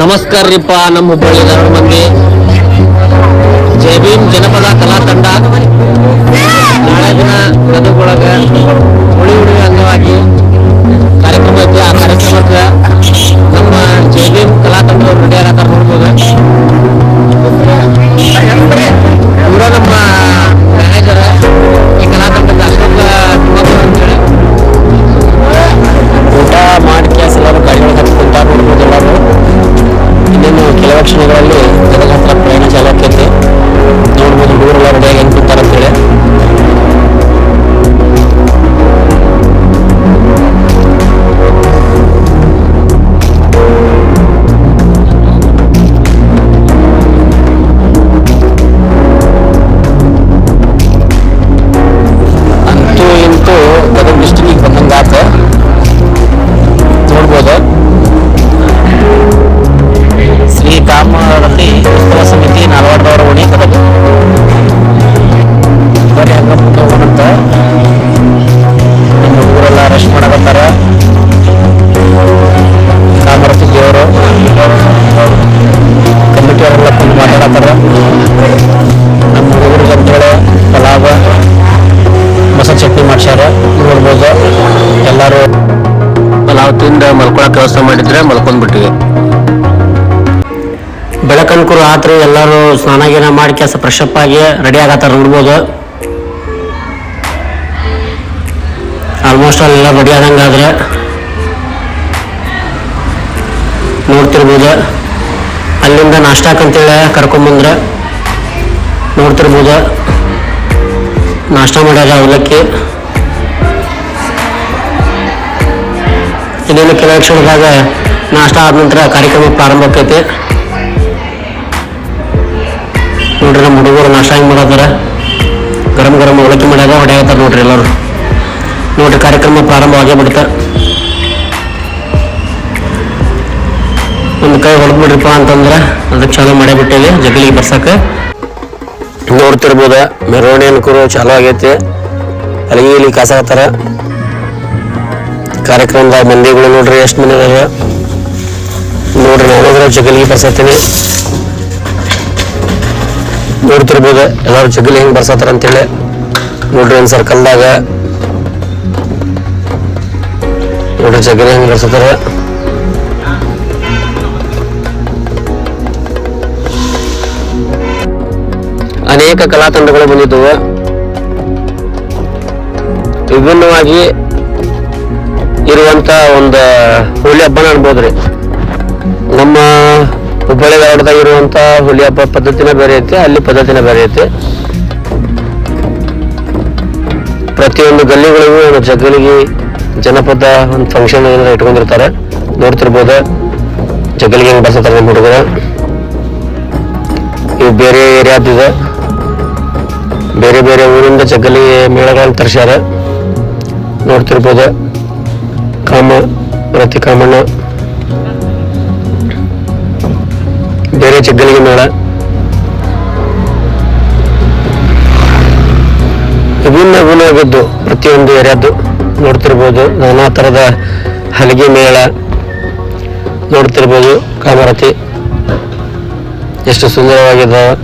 ನಮಸ್ಕಾರ ರೀಪ್ಪ ನಮ್ಮ ಹುಬ್ಬಳ್ಳಿ ಧಾರವಾಡ ಮಂದಿ ಜೈ ಜನಪದ ಕಲಾ ತಂಡ ನಾಳೆ ದಿನ ಗದಗೊಳಗ ಇನ್ನೇನು ಮಾಡಿದ್ರೆ ವ್ಯವಸ್ಥೆ ಮಾಡಿದ್ರೆ ಮಲ್ಕೊಂಡ್ಬಿಟ್ಟಿವಿ ಬೆಳಕನ್ಕುರು ಆತ್ರಿ, ಎಲ್ಲರೂ ಸ್ನಾನ ಗೀನ ಮಾಡಿ ಕೆಲಸ ಅಪ್ ಆಗಿ ರೆಡಿ ಆಗತ್ತಾರ ನೋಡ್ಬೋದು. ಆಲ್ಮೋಸ್ಟ್ ಅಲ್ಲೆಲ್ಲ ರೆಡಿ ಆದಂಗಾದ್ರೆ ನೋಡ್ತಿರ್ಬೋದು. ಅಲ್ಲಿಂದ ನಾಷ್ಟಾಕಂತೇಳಿ ಕರ್ಕೊಂಬಂದ್ರೆ ನೋಡ್ತಿರ್ಬೋದು. ನಾಷ್ಟ ಮಾಡ್ಯಾರ ಅವಲಕ್ಕಿ. ಇನ್ನೇನು ಕೆಲವು ಕ್ಷಣದಾಗ ನಾಷ್ಟ ಆದ ನಂತರ ಕಾರ್ಯಕ್ರಮ ಪ್ರಾರಂಭ ಆಕೈತಿ ನೋಡ್ರಿ ನಮ್ಮ ಹುಡುಗರು ನಾಷ್ಟ ಹೆಂಗೆ ಮಾಡತ್ತಾರ? ಗರಮ್ ಗರಂ ಅವಲಕ್ಕಿ ಹೊಡೆ ಹೊಡೆಯತ್ತಾರ ನೋಡ್ರಿ ಎಲ್ಲರೂ. ನೋಡ್ರಿ ಕಾರ್ಯಕ್ರಮ ಪ್ರಾರಂಭ ಆಗೇ ಬಿಡ್ತ. ಒಂದು ಕೈ ಹೊಡೆದು ಬಿಡ್ರಿಪ್ಪ ಅಂತಂದ್ರೆ ಅದಕ್ಕೆ ಚಾಲೂ ಮಾಡೇ ಬಿಟ್ಟೇವಿ ಜಗಲಿಗೆ ಬರ್ಸಕ್ಕೆ ನೋಡ್ತಿರ್ಬೋದ ಮೆರವಣಿಗೆ ಅನುಕೂಲ ಚಾಲೂ ಆಗೈತಿ. ಅಲ್ಲಿಗೆ ಇಲ್ಲಿ ಕಾಸಾಗತ್ತಾರ ಕಾರ್ಯಕ್ರಮದಾಗ ಮಂದಿಗಳು ನೋಡ್ರಿ, ಎಷ್ಟು ಮಂದಿ ಅದಾವ ನೋಡ್ರಿ ನಾನಾದ್ರ ಜಗಲಿಗೆ ಬರ್ಸತ್ತೀನಿ. ನೋಡ್ತಿರ್ಬೋದು, ಎಲ್ಲರೂ ಜಗಲಿ ಹೆಂಗೆ ಬರ್ಸತ್ತಾರ ಅಂತೇಳಿ. ನೋಡ್ರಿ, ಒಂದು ಸರ್ಕಲ್ದಾಗ ನೋಡ್ರಿ, ಜಗಲಿ ಹೆಂಗೆ ಬರ್ಸತ್ತಾರ. ಅನೇಕ ಕಲಾತಂಡಗಳು ಬಂದಿದ್ದವು. ವಿಭಿನ್ನವಾಗಿ ಇರುವಂತ ಒಂದು ಹೋಳಿ ಹಬ್ಬನ ರೀ. ನಮ್ಮ ಹುಬ್ಬಳ್ಳಿ ಧಾರವಾಡದಾಗ ಇರುವಂತ ಹೋಳಿ ಹಬ್ಬ ಪದ್ಧತಿನ ಬೇರೆ ಐತಿ, ಅಲ್ಲಿ ಪದ್ಧತಿನ ಬೇರೆ ಐತಿ. ಪ್ರತಿಯೊಂದು ಗಲ್ಲಿಗಳಿಗೂ ಒಂದು ಜಗ್ಗಲಿಗೆ ಜನಪದ ಒಂದು ಫಂಕ್ಷನ್ ಏನಾದ್ರೂ ಇಟ್ಕೊಂಡಿರ್ತಾರೆ. ನೋಡ್ತಿರ್ಬೋದು. ಜಗ್ಗಲಿಗೆ ಹೆಂಗ್ ಬರ್ಸತಾರೆ ನಮ್ಮ ಹುಡುಗರ. ಇವು ಬೇರೆ ಏರಿಯಾದಿದೆ ಬೇರೆ ಬೇರೆ ಊರಿಂದ ಜಗ್ಗಲಿಗೆ ಮೇಳಗಳನ್ನು ತರಿಸ್ಯಾರ. ನೋಡ್ತಿರ್ಬೋದು. ಕಾಮ ರತಿ ಕಾಮಣ್ಣ ಬೇರೆ ಜಗ್ಗಲಿಗೆ ಮೇಳ. ವಿಭಿನ್ನ ವಿಭಿನ್ನವಾಗಿದ್ದು ಪ್ರತಿಯೊಂದು ಏರಿಯಾದ್ದು ನೋಡ್ತಿರ್ಬೋದು ನಾನಾ ಥರದ ಹಲಗೆ ಮೇಳ ನೋಡ್ತಿರ್ಬೋದು ಕಾಮರತಿ ಎಷ್ಟು ಸುಂದರವಾಗಿದ್ದಾವೆ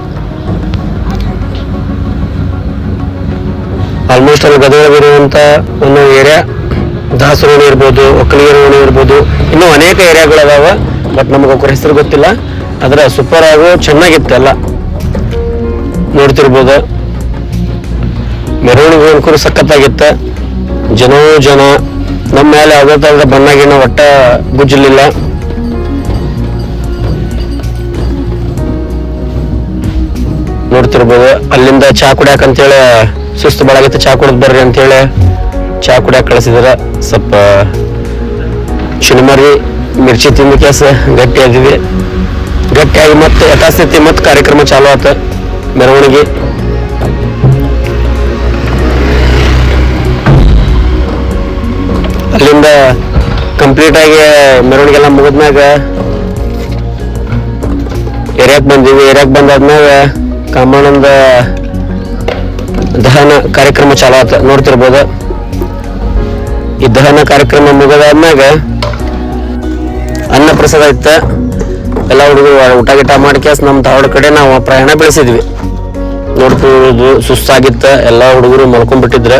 ಆಲ್ಮೋಸ್ಟ್ ಅಲ್ಲಿ ಗದಗದಲ್ಲಿರುವಂಥ ಒಂದು ಏರಿಯಾ ದಾಸರೋಣಿ ಇರ್ಬೋದು ಒಕ್ಕಲಿಗೆ ರೋಣಿ ಇರ್ಬೋದು. ಇನ್ನೂ ಅನೇಕ ಏರಿಯಾಗಳು ಅದಾವ ಬಟ್ ನಮಗೆ ಒಬ್ಬರ ಹೆಸರು ಗೊತ್ತಿಲ್ಲ. ಆದರೆ ಸೂಪರ್ ಆಗು ಚೆನ್ನಾಗಿತ್ತು ಎಲ್ಲ. ನೋಡ್ತಿರ್ಬೋದು. ಮೆರವಣಿಗೆ ಅನುಕೂಲ ಸಖತ್ತಾಗಿತ್ತು. ಜನೋ ಜನ, ನಮ್ಮ ಮೇಲೆ ಯಾವುದೇ ಥರದ ಬಣ್ಣಗಿನ ಒಟ್ಟ ಗುಜ್ಜಲಿಲ್ಲ. ನೋಡ್ತಿರ್ಬೋದು, ಅಲ್ಲಿಂದ ಚಾ ಕುಡಿಯಾಕ ಅಂತೇಳಿ, ಸುಸ್ತು ಬಾಳಾಗಿತ್ತು ಚಾ ಕುಡಿದ್ ಬರ್ರಿ ಅಂತೇಳಿ. ಚಾ ಕುಡಿಯಕ್ಕೆ ಕಳಿಸಿದಾರ. ಸ್ವಲ್ಪ ಶನಿವಾರ ಮಿರ್ಚಿ ತಿಂದ ಕೇಸ ಗಟ್ಟಿ ಆದಿವಿ. ಗಟ್ಟಿಯಾಗಿ ಮತ್ತೆ ಯಥಾಸ್ಥಿತಿ ಮತ್ತೆ ಕಾರ್ಯಕ್ರಮ ಚಾಲು ಆತ ಮೆರವಣಿಗೆ. ಅಲ್ಲಿಂದ ಕಂಪ್ಲೀಟ್ ಆಗಿ ಮೆರವಣಿಗೆ ಎಲ್ಲ ಮುಗಿದ್ಮ್ಯಾಗ ಏರಿಯಾಕ್ ಬಂದೀವಿ. ಏರಿಯಾಕ್ ಬಂದಾದ್ಮ್ಯಾಗ ಕಾಮಣ್ಣಂದ ದಹನ ಕಾರ್ಯಕ್ರಮ ಚಾಲು ಆತ. ನೋಡ್ತಿರ್ಬೋದು? ಈ ದಹನ ಕಾರ್ಯಕ್ರಮ ಮುಗಿದಾದ್ಮ್ಯಾಗ ಅನ್ನಪ್ರಸಾದ ಇತ್ತ. ಎಲ್ಲ ಹುಡುಗರು ಊಟ ಗಿಟ ಮಾಡಿ ಕೇಸ್ ನಮ್ಮ ಧಾರವಾಡ ಕಡೆ ನಾವು ಪ್ರಯಾಣ ಬೆಳೆಸಿದ್ವಿ. ನೋಡ್ಕೊಳ್ಳೋದು ಸುಸ್ತಾಗಿತ್ತ. ಎಲ್ಲ ಹುಡುಗರು ಮಲ್ಕೊಂಡ್ಬಿಟ್ಟಿದ್ರೆ.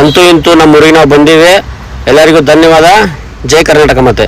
ಅಂತೂ ಇಂತೂ ನಮ್ಮ ಊರಿಗೆ ನಾವು ಬಂದಿವೆ ಎಲ್ಲರಿಗೂ ಧನ್ಯವಾದ. ಜೈ ಕರ್ನಾಟಕ ಮತ್ತೆ.